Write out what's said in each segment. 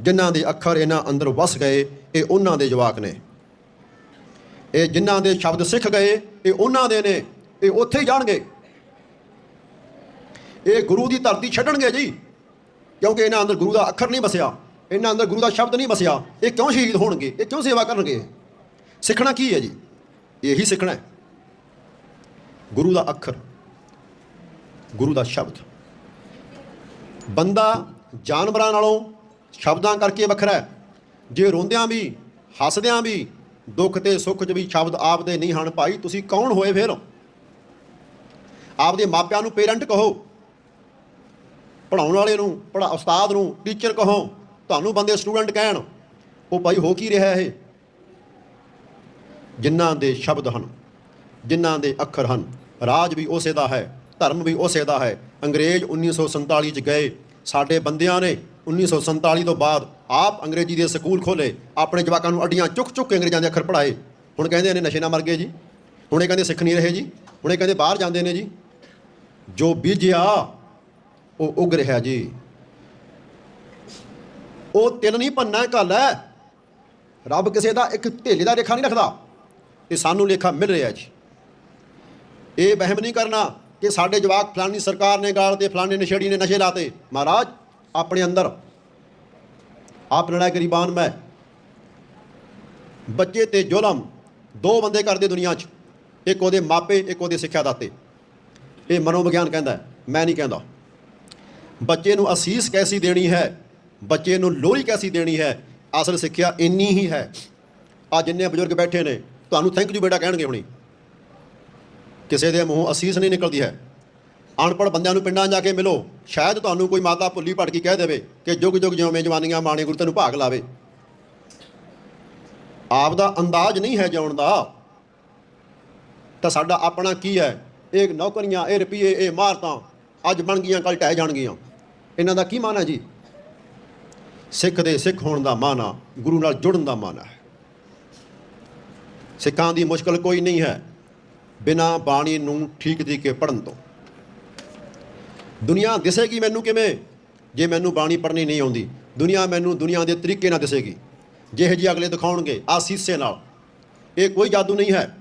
ਜਿਨ੍ਹਾਂ ਦੇ ਅੱਖਰ ਇਹਨਾਂ ਅੰਦਰ ਵਸ ਗਏ, ਇਹ ਉਹਨਾਂ ਦੇ ਜਵਾਕ ਨੇ। ਇਹ ਜਿਨ੍ਹਾਂ ਦੇ ਸ਼ਬਦ ਸਿੱਖ ਗਏ, ਇਹ ਉਹਨਾਂ ਦੇ ਨੇ। ਇਹ ਉੱਥੇ ਹੀ ਜਾਣਗੇ। ਇਹ ਗੁਰੂ ਦੀ ਧਰਤੀ ਛੱਡਣਗੇ ਜੀ, ਕਿਉਂਕਿ ਇਹਨਾਂ ਅੰਦਰ ਗੁਰੂ ਦਾ ਅੱਖਰ ਨਹੀਂ ਵਸਿਆ। ਇਹਨਾਂ ਅੰਦਰ ਗੁਰੂ ਦਾ ਸ਼ਬਦ ਨਹੀਂ ਵਸਿਆ। ਇਹ ਕਿਉਂ ਸ਼ਹੀਦ ਹੋਣਗੇ? ਇਹ ਕਿਉਂ ਸੇਵਾ ਕਰਨਗੇ? ਸਿੱਖਣਾ ਕੀ ਹੈ ਜੀ? ਇਹੀ ਸਿੱਖਣਾ ਹੈ। ਗੁਰੂ ਦਾ ਅੱਖਰ, ਗੁਰੂ ਦਾ ਸ਼ਬਦ। ਬੰਦਾ ਜਾਨਵਰਾਂ ਨਾਲੋਂ ਸ਼ਬਦਾਂ ਕਰਕੇ ਵੱਖਰਾ ਜੇ ਰੋਂਦਿਆਂ ਵੀ, ਹੱਸਦਿਆਂ ਵੀ, ਦੁੱਖ ਤੇ ਸੁੱਖ 'ਚ ਵੀ ਸ਼ਬਦ ਆਪਦੇ ਨਹੀਂ ਹਨ ਭਾਈ, ਤੁਸੀਂ ਕੌਣ ਹੋਏ ਫਿਰ? ਆਪਦੇ ਮਾਪਿਆਂ ਨੂੰ ਪੇਰੈਂਟ ਕਹੋ। ਪੜਾਉਣ ਵਾਲੇ ਨੂੰ ਪੜਾ ਉਸਤਾਦ ਨੂੰ, ਟੀਚਰ ਕਹੋ, ਤੁਹਾਨੂੰ ਬੰਦੇ ਸਟੂਡੈਂਟ ਕਹਿਣ, ਉਹ ਭਾਈ ਹੋ ਕੀ ਰਿਹਾ ਇਹ? ਜਿਨ੍ਹਾਂ ਦੇ ਸ਼ਬਦ ਹਨ, ਜਿਨ੍ਹਾਂ ਦੇ ਅੱਖਰ ਹਨ, ਰਾਜ ਵੀ ਉਸੇ ਦਾ ਹੈ, ਧਰਮ ਵੀ ਉਸੇ ਦਾ ਹੈ। ਅੰਗਰੇਜ਼ 1947 ਚ ਗਏ, ਸਾਡੇ ਬੰਦਿਆਂ ਨੇ 1947 ਤੋਂ ਬਾਅਦ ਆਪ ਅੰਗਰੇਜ਼ੀ ਦੇ ਸਕੂਲ ਖੋਲੇ ਆਪਣੇ ਜਵਾਕਾਂ ਨੂੰ ਅੱਡੀਆਂ ਚੁੱਕ ਚੁੱਕ ਕੇ ਅੰਗਰੇਜ਼ਾਂ ਦੇ ਅੱਖਰ ਪੜਾਏ ਹੁਣ ਕਹਿੰਦੇ ਨੇ ਨਸ਼ੇ ਨਾਲ ਮਰ ਗਏ ਜੀ। ਹੁਣ ਇਹ ਕਹਿੰਦੇ ਸਿੱਖ ਨਹੀਂ ਰਹੇ ਜੀ। ਹੁਣ ਇਹ ਕਹਿੰਦੇ ਬਾਹਰ ਜਾਂਦੇ ਨੇ ਜੀ। ਜੋ ਬੀਜਿਆ, ਉਹ ਉਗ ਰਿਹਾ ਜੀ। ਉਹ ਤਿਲ ਨਹੀਂ, ਪੰਨਾ ਘੱਲ ਹੈ। ਰੱਬ ਕਿਸੇ ਦਾ ਇੱਕ ਢੇਲੇ ਦਾ ਰੇਖਾ ਨਹੀਂ ਰੱਖਦਾ। ਇਹ ਸਾਨੂੰ ਲੇਖਾ ਮਿਲ ਰਿਹਾ ਜੀ। ਇਹ ਵਹਿਮ ਨਹੀਂ ਕਰਨਾ ਕਿ ਸਾਡੇ ਜਵਾਕ ਫਲਾਨੀ ਸਰਕਾਰ ਨੇ ਗਾਲ ਤੇ ਫਲਾਣੇ ਨਸ਼ੇੜੀ ਨੇ ਨਸ਼ੇ ਲਾਤੇ। ਮਹਾਰਾਜ ਆਪਣੇ ਅੰਦਰ। ਆਪ ਲੜਾਈ ਗਰੀਬਾਨ ਮੈਂ। ਬੱਚੇ ਤੇ ਜ਼ੁਲਮ ਦੋ ਬੰਦੇ ਕਰਦੇ ਦੁਨੀਆ 'ਚ, ਇੱਕ ਉਹਦੇ ਮਾਪੇ, ਇੱਕ ਉਹਦੇ ਸਿੱਖਿਆ ਦਾਤੇ। ਇਹ ਮਨੋਵਿਗਿਆਨ ਕਹਿੰਦਾ ਮੈਂ ਨਹੀਂ ਕਹਿੰਦਾ। ਬੱਚੇ ਨੂੰ ਅਸੀਸ ਕੈਸੀ ਦੇਣੀ ਹੈ? ਬੱਚੇ ਨੂੰ ਲੋਹਰੀ ਕੈਸੀ ਦੇਣੀ ਹੈ? ਅਸਲ ਸਿੱਖਿਆ ਇੰਨੀ ਹੀ ਹੈ। ਆ ਜਿੰਨੇ ਬਜ਼ੁਰਗ ਬੈਠੇ ਨੇ, ਤੁਹਾਨੂੰ ਥੈਂਕ ਯੂ ਬੇਟਾ ਕਹਿਣਗੇ ਹੁਣੀ। ਕਿਸੇ ਦੇ ਮੂੰਹ ਅਸੀਸ ਨਹੀਂ ਨਿਕਲਦੀ ਹੈ। ਅਨਪੜ੍ਹ ਬੰਦਿਆਂ ਨੂੰ ਪਿੰਡਾਂ ਜਾ ਕੇ ਮਿਲੋ। ਸ਼ਾਇਦ ਤੁਹਾਨੂੰ ਕੋਈ ਮਾਤਾ ਭੁੱਲੀ ਭਟਕੀ ਕਹਿ ਦੇਵੇ ਕਿ ਜੁਗ ਜੁਗ ਜਿਉਵੇਂ ਜਵਾਨੀਆਂ ਮਾਣੇ ਗੁਰੂ ਤੈਨੂੰ ਭਾਗ ਲਾਵੇ। ਆਪ ਦਾ ਅੰਦਾਜ਼ ਨਹੀਂ ਹੈ ਜਿਉਣ ਦਾ। ਤਾਂ ਸਾਡਾ ਆਪਣਾ ਕੀ ਹੈ? ਇਹ ਨੌਕਰੀਆਂ, ਇਹ ਰੁਪਈਏ, ਇਹ ਮਾਰਤਾਂ ਅੱਜ ਬਣ ਗਈਆਂ ਕੱਲ ਟਹਿ ਜਾਣਗੀਆਂ। ਇਹਨਾਂ ਦਾ ਕੀ ਮਾਨਾ ਜੀ? ਸਿੱਖ ਦੇ ਸਿੱਖ ਹੋਣ ਦਾ ਮਾਨਾ ਗੁਰੂ ਨਾਲ ਜੁੜਨ ਦਾ ਮਾਨਾ ਹੈ ਸਿੱਖਾਂ ਦੀ ਮੁਸ਼ਕਲ ਕੋਈ ਨਹੀਂ ਹੈ। ਬਿਨਾ ਬਾਣੀ ਨੂੰ ਠੀਕ ਤਰੀਕੇ ਪੜਨ ਤੋਂ। ਦੁਨੀਆ ਦਿਸੇਗੀ ਮੈਨੂੰ ਕਿਵੇਂ? ਜੇ ਮੈਨੂੰ ਬਾਣੀ ਪੜਨੀ ਨਹੀਂ ਆਉਂਦੀ, ਦੁਨੀਆ ਮੈਨੂੰ ਦੁਨੀਆ ਦੇ ਤਰੀਕੇ ਨਾਲ ਦਿਸੇਗੀ। ਜਿਹੇ ਜਿਹੇ ਅਗਲੇ ਦਿਖਾਉਣਗੇ ਆਸੀਸੇ ਨਾਲ। ਇਹ ਕੋਈ ਜਾਦੂ ਨਹੀਂ ਹੈ।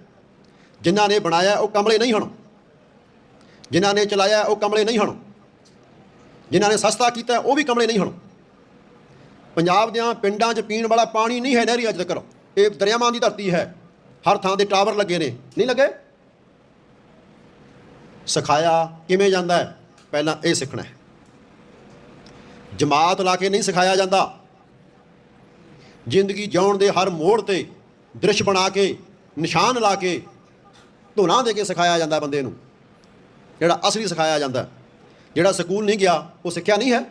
ਜਿਨ੍ਹਾਂ ਨੇ ਬਣਾਇਆ, ਉਹ ਕਮਲੇ ਨਹੀਂ ਹਨ। ਜਿਨ੍ਹਾਂ ਨੇ ਚਲਾਇਆ, ਉਹ ਕਮਲੇ ਨਹੀਂ ਹਨ। ਜਿਨ੍ਹਾਂ ਨੇ ਸਸਤਾ ਕੀਤਾ, ਉਹ ਵੀ ਕਮਲੇ ਨਹੀਂ ਹਨ। ਪੰਜਾਬ ਦੀਆਂ ਪਿੰਡਾਂ 'ਚ ਪੀਣ ਵਾਲਾ ਪਾਣੀ ਨਹੀਂ ਹੈ ਨਹਿਰੀ ਅੱਜ ਤੱਕ ਇਹ ਦਰਿਆਵਾਂ ਦੀ ਧਰਤੀ ਹੈ। ਹਰ ਥਾਂ ਤੇ ਟਾਵਰ ਲੱਗੇ ਨੇ। ਨਹੀਂ ਲੱਗੇ? ਸਿਖਾਇਆ ਕਿਵੇਂ ਜਾਂਦਾ ਹੈ? ਪਹਿਲਾਂ ਇਹ ਸਿੱਖਣਾ ਹੈ। ਜਮਾਤ ਲਾ ਕੇ ਨਹੀਂ ਸਿਖਾਇਆ ਜਾਂਦਾ। ਜ਼ਿੰਦਗੀ ਜਿਉਣ ਦੇ ਹਰ ਮੋੜ ਤੇ ਦ੍ਰਿਸ਼ ਬਣਾ ਕੇ, ਨਿਸ਼ਾਨ ਲਾ ਕੇ ਧੁਨਾ ਦੇ ਕੇ ਸਿਖਾਇਆ ਜਾਂਦਾ ਬੰਦੇ ਨੂੰ। ਜਿਹੜਾ ਅਸਲੀ ਸਿਖਾਇਆ ਜਾਂਦਾ ਜਿਹੜਾ ਸਕੂਲ ਨਹੀਂ ਗਿਆ, ਉਹ ਸਿੱਖਿਆ ਨਹੀਂ ਹੈ।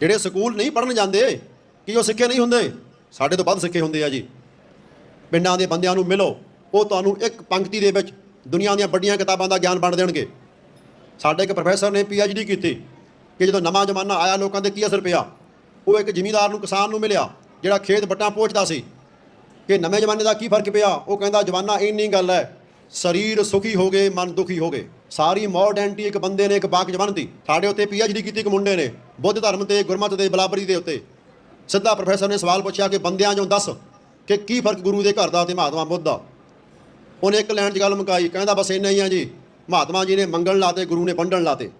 ਜਿਹੜੇ ਸਕੂਲ ਨਹੀਂ ਪੜਨ ਜਾਂਦੇ, ਕਿ ਉਹ ਸਿੱਖੇ ਨਹੀਂ ਹੁੰਦੇ? ਸਾਡੇ ਤੋਂ ਵੱਧ ਸਿੱਖੇ ਹੁੰਦੇ ਆ ਜੀ। ਪਿੰਡਾਂ ਦੇ ਬੰਦਿਆਂ ਨੂੰ ਮਿਲੋ, ਉਹ ਤੁਹਾਨੂੰ ਇੱਕ ਪੰਕਤੀ ਦੇ ਵਿੱਚ ਦੁਨੀਆ ਦੀਆਂ ਵੱਡੀਆਂ ਕਿਤਾਬਾਂ ਦਾ ਗਿਆਨ ਵੰਡ ਦੇਣਗੇ। ਸਾਡੇ ਇੱਕ ਪ੍ਰੋਫੈਸਰ ਨੇ ਡੀ ਕੀਤੀ ਕਿ ਜਦੋਂ ਨਵਾਂ ਜ਼ਮਾਨਾ ਆਇਆ ਲੋਕਾਂ ਦੇ ਕੀ ਅਸਰ ਪਿਆ? ਉਹ ਇੱਕ ਜ਼ਿਮੀਂਦਾਰ ਨੂੰ, ਕਿਸਾਨ ਨੂੰ ਮਿਲਿਆ, ਜਿਹੜਾ ਖੇਤ ਵੱਟਾਂ ਪੋਚਦਾ ਸੀ ਕਿ ਨਵੇਂ ਜ਼ਮਾਨੇ ਦਾ ਕੀ ਫ਼ਰਕ ਪਿਆ? ਉਹ ਕਹਿੰਦਾ, ਜ਼ਮਾਨਾ ਇੰਨੀ ਗੱਲ ਹੈ, ਸਰੀਰ ਸੁਖੀ ਹੋ ਗਏ, ਮਨ ਦੁਖੀ ਹੋ ਗਏ। ਸਾਰੀ ਮੋਡਰਨਿਟੀ ਇੱਕ ਬੰਦੇ ਨੇ, ਇੱਕ ਬਾਕ ਜਵਨ ਦੀ। ਸਾਡੇ ਉੱਤੇ ਡੀ ਕੀਤੀ ਇੱਕ ਮੁੰਡੇ ਨੇ, ਬੁੱਧ ਧਰਮ ਤੇ, ਗੁਰਮਤ ਦੇ ਬਲਾਬਰੀ ਦੇ ਉੱਤੇ। ਸਿੱਧਾ ਪ੍ਰੋਫੈਸਰ ਨੇ ਸਵਾਲ ਪੁੱਛਿਆ ਕਿ ਬੰਦਿਆਂ ਚੋਂ ਦੱਸ ਕਿ ਕੀ ਫ਼ਰਕ ਗੁਰੂ ਦੇ ਘਰ ਦਾ ਤੇ ਮਹਾਤਮਾ ਬੁੱਧ ਦਾ? ਉਹਨੇ ਇੱਕ ਲਾਈਨ 'ਚ ਗੱਲ ਮੁਕਾਈ, ਕਹਿੰਦਾ, ਬਸ ਇੰਨਾ ਹੀ ਆ ਜੀ। ਮਹਾਤਮਾ ਜੀ ਨੇ ਮੰਗਣ ਲਾਤੇ ਗੁਰੂ ਨੇ ਵੰਡਣ ਲਾਤੇ।